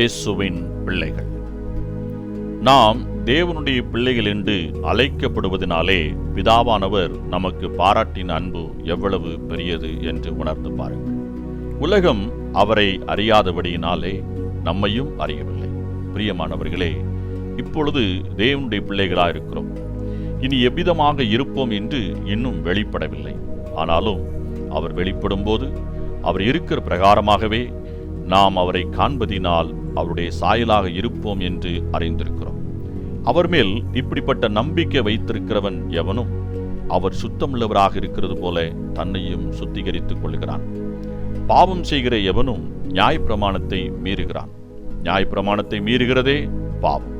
இயேசுவின் பிள்ளைகள். நாம் தேவனுடைய பிள்ளைகள் என்று அழைக்கப்படுவதனாலே பிதாவானவர் நமக்கு பாராட்டின அன்பு எவ்வளவு பெரியது என்று உணர்ந்து பாருங்கள். உலகம் அவரை அறியாதபடியினாலே நம்மையும் அறியவில்லை. பிரியமானவர்களே இப்பொழுது தேவனுடைய பிள்ளைகளாக இருக்கிறோம் இனி எவ்விதமாக இருப்போம் என்று இன்னும் வெளிப்படவில்லை. ஆனாலும் அவர் வெளிப்படும் போது அவர் இருக்கிற பிரகாரமாகவே நாம் அவரை காண்பதினால் அவருடைய சாயலாக இருப்போம் என்று அறிந்திருக்கிறோம். அவர் மேல் இப்படிப்பட்ட நம்பிக்கை வைத்திருக்கிறவன் எவனும் அவர் சுத்தமுள்ளவராக இருக்கிறது போல தன்னையும் சுத்திகரித்துக் கொள்கிறான். பாவம் செய்கிற எவனும் நியாயப்பிரமாணத்தை மீறுகிறான். நியாயப்பிரமாணத்தை மீறுகிறதே பாவம்.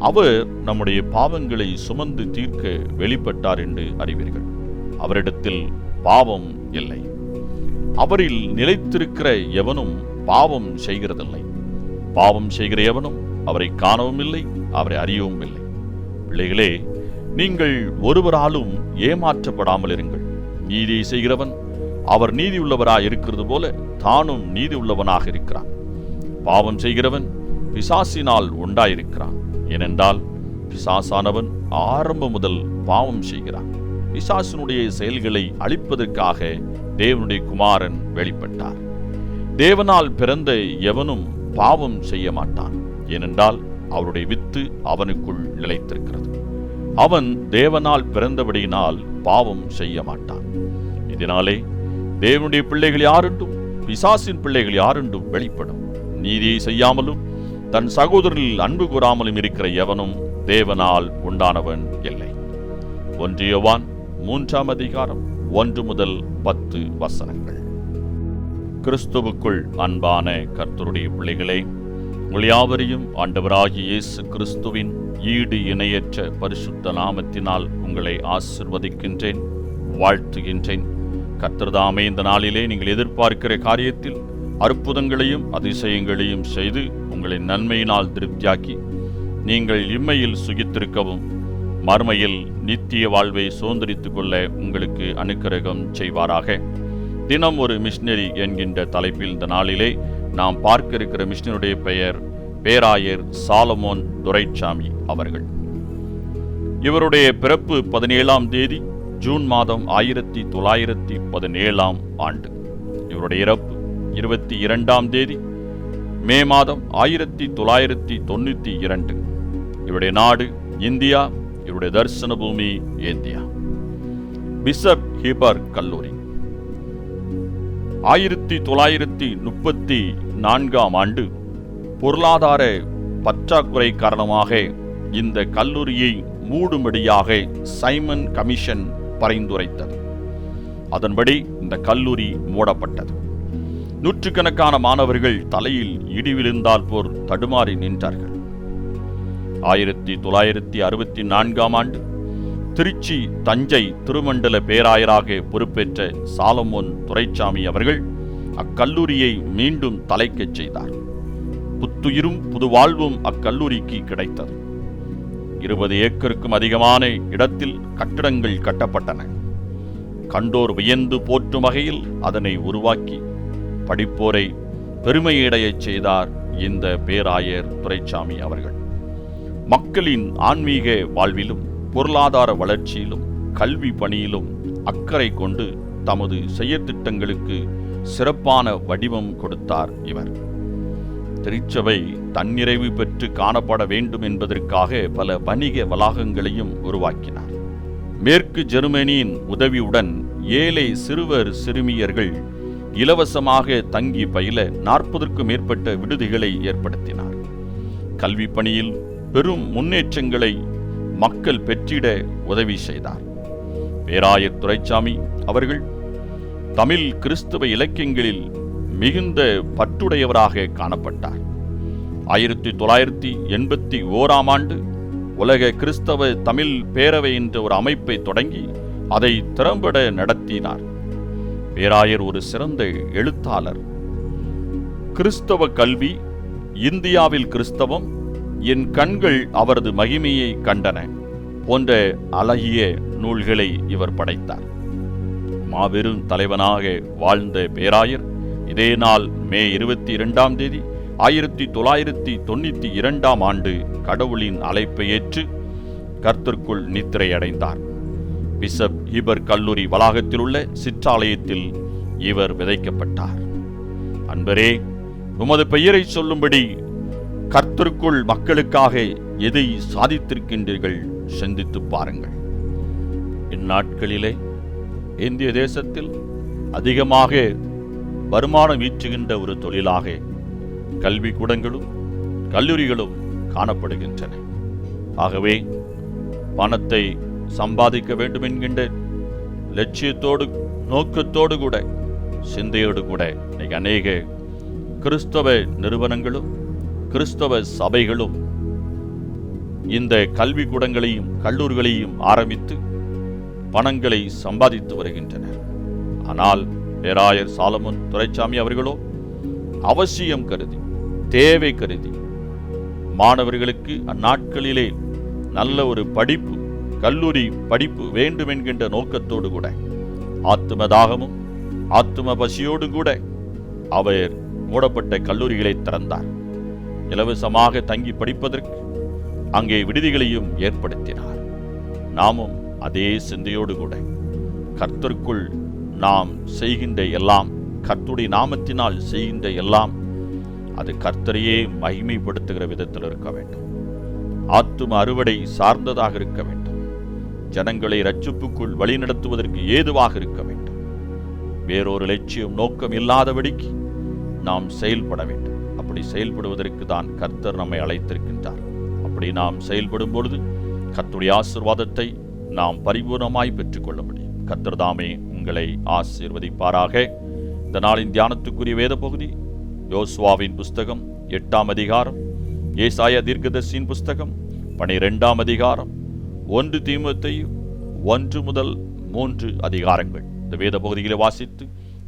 அவர் நம்முடைய பாவங்களை சுமந்து தீர்க்க வெளிப்பட்டார் என்று அறிவீர்கள். அவரிடத்தில் பாவம் இல்லை. அவரில் நிலைத்திருக்கிற எவனும் பாவம் செய்கிறதில்லை. பாவம் செய்கிற எவனும் அவரை காணவும் இல்லை அவரை அறியவும் இல்லை பிள்ளைகளே நீங்கள் ஒருவராலும் ஏமாற்றப்படாமல் இருங்கள். நீதியை செய்கிறவன் அவர் நீதி இருக்கிறது போல தானும் நீதி உள்ளவனாக இருக்கிறான். பாவம் செய்கிறவன் பிசாசினால் உண்டாயிருக்கிறான். ஏனென்றால் பிசாசானவன் ஆரம்பம் முதல் பாவம் செய்கிறான். பிசாசினுடைய செயல்களை அழிப்பதற்காக தேவனுடைய குமாரன் வெளிப்பட்டார். தேவனால் பிறந்த எவனும் பாவம் செய்ய மாட்டான். ஏனென்றால் அவருடைய வித்து அவனுக்குள் நிலைத்திருக்கிறது. அவன் தேவனால் பிறந்தபடியினால் பாவம் செய்ய மாட்டான். இதனாலே தேவனுடைய பிள்ளைகள் யாருண்டும் பிசாசின் பிள்ளைகள் யாருண்டும் வெளிப்படும். நீதியை செய்யாமலும் தன் சகோதரில் அன்பு கூறாமலும் இருக்கிற எவனும் தேவனால் உண்டானவன் இல்லை. ஒன்றியவான் மூன்றாம் அதிகாரம் ஒன்று முதல் பத்து வசனங்கள். கிறிஸ்துவுக்குள் அன்பான கர்த்தருடைய பிள்ளைகளே உங்கள் யாவரையும் இயேசு கிறிஸ்துவின் ஈடு இணையற்ற பரிசுத்த நாமத்தினால் உங்களை ஆசிர்வதிக்கின்றேன் வாழ்த்துகின்றேன். கர்த்தர்தாமே இந்த நாளிலே நீங்கள் எதிர்பார்க்கிற காரியத்தில் அற்புதங்களையும் அதிசயங்களையும் செய்து உங்களை நன்மையினால் திருப்தியாக்கி நீங்கள் இம்மையில் சுகித்திருக்கவும் மறுமையில் நித்திய வாழ்வை சுதந்திரித்துக் கொள்ள உங்களுக்கு அனுக்கிரகம் செய்வாராக. தினம் ஒரு மிஷினரி என்கின்ற தலைப்பில் இந்த நாளிலே நாம் பார்க்க இருக்கிற மிஷினருடைய பெயர் பேராயர் சாலமோன் துரைச்சாமி அவர்கள். இவருடைய பிறப்பு பதினேழாம் தேதி ஜூன் மாதம் ஆயிரத்தி தொள்ளாயிரத்தி பதினேழாம் ஆண்டு. இவருடைய இறப்பு இருபத்தி இரண்டாம் தேதி மே மாதம் ஆயிரத்தி தொள்ளாயிரத்தி தொண்ணூத்தி இரண்டு. இவருடைய நாடு இந்தியா இவருடைய தரிசன பூமி இந்தியா பிஷப் ஹீபர் கல்லூரி. ஆயிரத்தி தொள்ளாயிரத்தி முப்பத்தி நான்காம் ஆண்டு பொருளாதார பற்றாக்குறை காரணமாக இந்த கல்லூரியை மூடும்படியாக சைமன் கமிஷன் பரிந்துரைத்தது. அதன்படி இந்த கல்லூரி மூடப்பட்டது. நூற்றுக்கணக்கான மாணவர்கள் தலையில் இடி விழுந்தால் போர் தடுமாறி நின்றார்கள். ஆயிரத்தி தொள்ளாயிரத்தி அறுபத்தி நான்காம் ஆண்டு திருச்சி தஞ்சை திருமண்டல பேராயராக பொறுப்பேற்ற சாலமோன் துரைச்சாமி அவர்கள் அக்கல்லூரியை மீண்டும் தலைக்கச் செய்தார். புத்துயிரும் புதுவாழ்வும் அக்கல்லூரிக்கு கிடைத்தது. இருபது ஏக்கருக்கும் அதிகமான இடத்தில் கட்டடங்கள் கட்டப்பட்டன. கண்டோர் வியந்து போற்றும் வகையில் அதனை உருவாக்கி படிப்போரை பெருமையடையச் செய்தார் இந்த பேராயர் துரைச்சாமி அவர்கள். மக்களின் ஆன்மீக வாழ்விலும் பொருளாதார வளர்ச்சியிலும் கல்வி பணியிலும் அக்கறை கொண்டு தமது செயற்திட்டங்களுக்கு சிறப்பான வடிவம் கொடுத்தார் இவர். திருச்சபை தன்னிறைவு பெற்று காணப்பட வேண்டும் என்பதற்காக பல வணிக வளாகங்களையும் உருவாக்கினார். மேற்கு ஜெர்மனியின் உதவியுடன் ஏழை சிறுவர் சிறுமியர்கள் இலவசமாக தங்கி பயில நாற்பதற்கும் மேற்பட்ட விடுதிகளை ஏற்படுத்தினார். கல்வி பணியில் பெரும் முன்னேற்றங்களை மக்கள் பெற்றிட உதவி செய்தார். பேராயர் துரைச்சாமி அவர்கள் தமிழ் கிறிஸ்தவ இலக்கியங்களில் மிகுந்த பற்றுடையவராக காணப்பட்டார். ஆயிரத்தி தொள்ளாயிரத்தி எண்பத்தி ஓராம் ஆண்டு உலக கிறிஸ்தவ தமிழ் பேரவை என்ற ஒரு அமைப்பை தொடங்கி அதை திறம்பட நடத்தினார். பேராயர் ஒரு சிறந்த எழுத்தாளர். கிறிஸ்தவ கல்வி இந்தியாவில் கிறிஸ்தவம் என் கண்கள் அவரது மகிமையை கண்டன போன்ற அழகிய நூல்களை இவர் படைத்தார். மாபெரும் தலைவனாக வாழ்ந்த பேராயர் இதே நாள் மே இருபத்தி இரண்டாம் தேதி ஆயிரத்தி தொள்ளாயிரத்தி தொண்ணூற்றி இரண்டாம் ஆண்டு கடவுளின் அழைப்பை ஏற்று கர்த்தர்க்குள் நித்திரையடைந்தார். பிசப் ஹீபர் கல்லூரி வளாகத்தில் உள்ள சிற்றாலயத்தில் இவர் விதைக்கப்பட்டார். அன்பரே உமது பெயரை சொல்லும்படி கர்த்தருக்குள் மக்களுக்காக எதை சாதித்திருக்கின்றீர்கள்? சிந்தித்து பாருங்கள். இந்நாட்களிலே இந்திய தேசத்தில் அதிகமாக வருமானம் ஈற்றுகின்ற ஒரு தொழிலாக கல்வி கூடங்களும் கல்லூரிகளும் காணப்படுகின்றன. ஆகவே பணத்தை சம்பாதிக்க வேண்டும் என்கின்ற லட்சியத்தோடு நோக்கத்தோடு கூட சிந்தையோடு கூட இன்னைக்கு அநேக கிறிஸ்தவ நிறுவனங்களும் கிறிஸ்தவ சபைகளும் இந்த கல்விக்கூடங்களையும் கல்லூரிகளையும் ஆரம்பித்து பணங்களை சம்பாதித்து வருகின்றனர். ஆனால் பேராயர் சாலமன் துரைசாமி அவர்களோ அவசியம் கருதி தேவை கருதி மாணவர்களுக்கு அந்நாட்களிலே நல்ல ஒரு படிப்பு கல்லூரி படிப்பு வேண்டும் என்கின்ற நோக்கத்தோடு கூட ஆத்தும தாகமும் ஆத்தும பசியோடு கூட அவர் மூடப்பட்ட கல்லூரிகளை திறந்தார். இலவசமாக தங்கி படிப்பதற்கு அங்கே விடுதிகளையும் ஏற்படுத்தினார். நாமும் அதே சிந்தையோடு கூட கர்த்தருக்குள் நாம் செய்கின்ற எல்லாம் கர்த்துடைய நாமத்தினால் செய்கின்ற எல்லாம் அது கர்த்தரையே மகிமைப்படுத்துகிற விதத்தில் இருக்க வேண்டும். ஆத்தும அறுவடை சார்ந்ததாக இருக்க வேண்டும். ஜனங்களை ரட்சிப்புக்குள் வழிநடத்துவதற்கு ஏதுவாக இருக்க வேண்டும். வேறொரு லட்சியம் நோக்கம் இல்லாதபடிக்கு நாம் செயல்பட வேண்டும். அப்படி செயல்படுவதற்கு தான் கர்த்தர் நம்மை அழைத்திருக்கின்றார். அப்படி நாம் செயல்படும் பொழுது கத்துடைய ஆசிர்வாதத்தை நாம் பரிபூர்ணமாய் பெற்றுக்கொள்ள முடியும் கர்த்தர் தாமே உங்களை ஆசீர்வதிப்பாராக. இந்த நாளின் தியானத்துக்குரிய வேத பகுதி யோசுவாவின் புஸ்தகம் எட்டாம் அதிகாரம் ஏசாய தீர்க்கதர்சியின் புஸ்தகம் பனிரெண்டாம் அதிகாரம் ஒன்று தீமத்தையும் ஒன்று முதல் மூன்று அதிகாரங்கள். இந்த வேத பகுதிகளை வாசித்து